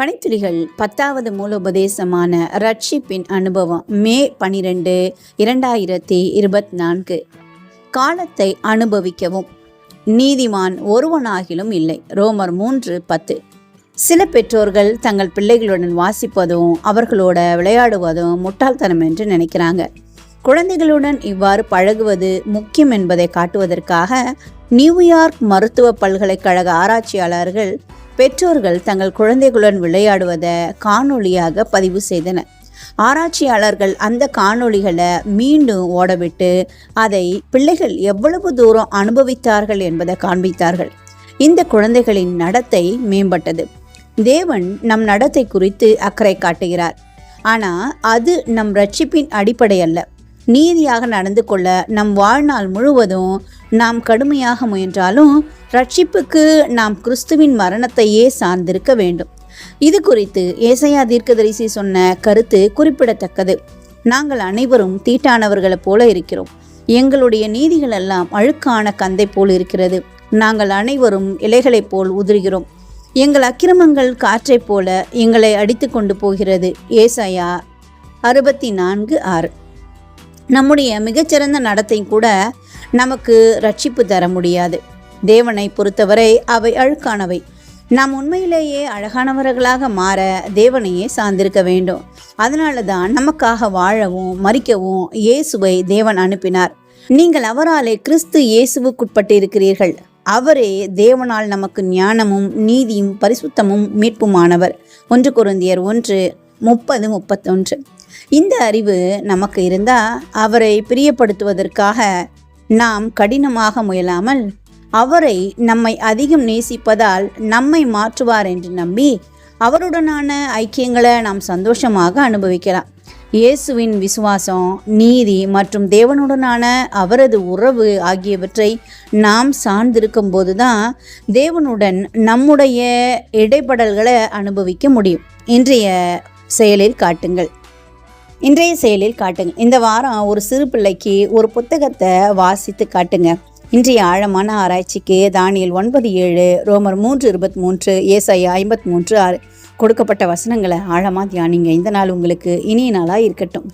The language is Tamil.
பணித்துளிகள் பத்தாவது மூலோபதேசமான ரட்சிப்பின் அனுபவம் மே பனிரெண்டு இரண்டாயிரத்தி இருபத்தி நான்கு காலத்தை அனுபவிக்கவும். நீதிமான் ஒருவனாகிலும் இல்லை. ரோமர் மூன்று பத்து. சில பெற்றோர்கள் தங்கள் பிள்ளைகளுடன் வாசிப்பதும் அவர்களோட விளையாடுவதும் முட்டாள்தனம் என்று நினைக்கிறாங்க. குழந்தைகளுடன் இவ்வாறு பழகுவது முக்கியம் என்பதை காட்டுவதற்காக நியூயார்க் மருத்துவ பல்கலைக்கழக ஆராய்ச்சியாளர்கள் பெற்றோர்கள் தங்கள் குழந்தைகளுடன் விளையாடுவதை காணொளியாக பதிவு செய்தனர். ஆராய்ச்சியாளர்கள் அந்த காணொளிகளை மீண்டும் ஓடவிட்டு அதை பிள்ளைகள் எவ்வளவு தூரம் அனுபவித்தார்கள் என்பதை காண்பித்தார்கள். இந்த குழந்தைகளின் நடத்தை மேம்பட்டது. தேவன் நம் நடத்தை குறித்து அக்கறை காட்டுகிறார். ஆனால் அது நம் ரட்சிப்பின் அடிப்படை அல்ல. நீதியாக நடந்து கொள்ள நம் வாழ்நாள் முழுவதும் நாம் கடுமையாக முயன்றாலும் ரட்சிப்புக்கு நாம் கிறிஸ்துவின் மரணத்தையே சார்ந்திருக்க வேண்டும். இது குறித்து ஏசையா தீர்க்கதரிசி சொன்ன கருத்து குறிப்பிடத்தக்கது. நாங்கள் அனைவரும் தீட்டானவர்களைப் போல இருக்கிறோம். எங்களுடைய நீதிகள் எல்லாம் அழுக்கான கந்தை போல் இருக்கிறது. நாங்கள் அனைவரும் இலைகளைப் போல் உதிர்கிறோம். எங்கள் அக்கிரமங்கள் காற்றைப் போல எங்களை அடித்து கொண்டு போகிறது. ஏசாயா அறுபத்தி நான்கு ஆறு. நம்முடைய மிகச்சிறந்த நடத்தை கூட நமக்கு ரட்சிப்பு தர முடியாது. தேவனை பொறுத்தவரை அவை அழுக்கானவை. நாம் உண்மையிலேயே அழகானவர்களாக மாற தேவனையே சார்ந்திருக்க வேண்டும். அதனால தான் நமக்காக வாழவும் மறிக்கவும் இயேசுவை தேவன் அனுப்பினார். நீங்கள் அவராலே கிறிஸ்து இயேசுவுக்குட்பட்டு இருக்கிறீர்கள் அவரே தேவனால் நமக்கு ஞானமும் நீதியும் பரிசுத்தமும் மீட்புமானவர். ஒன்று குருந்தியர் ஒன்று முப்பது முப்பத்தொன்று. இந்த அறிவு நமக்கு இருந்தால் அவரை பிரியப்படுத்துவதற்காக நாம் கடினமாக முயலாமல் அவரை நம்மை அதிகம் நேசிப்பதால் நம்மை மாற்றுவார் என்று நம்பி அவருடனான ஐக்கியங்களை நாம் சந்தோஷமாக அனுபவிக்கலாம். இயேசுவின் விசுவாசம் நீதி மற்றும் தேவனுடனான அவரது உறவு ஆகியவற்றை நாம் சார்ந்திருக்கும் போதுதான் தேவனுடன் நம்முடைய இடைப்படல்களை அனுபவிக்க முடியும். இன்றைய செயலில் காட்டுங்கள். இன்றைய செயலில் காட்டுங்க இந்த வாரம் ஒரு சிறு பிள்ளைக்கு ஒரு புத்தகத்தை வாசித்து காட்டுங்க. இன்றைய ஆழமான ஆராய்ச்சிக்கு தானியல் ஒன்பது ஏழு ரோமர் மூன்று இருபத்தி மூன்று ஏசாய் ஐம்பத்தி மூன்று ஆறு. கொடுக்கப்பட்ட வசனங்களை ஆழமாக தியானிங்க. இந்த நாள் உங்களுக்கு இனிய நாளாக இருக்கட்டும்.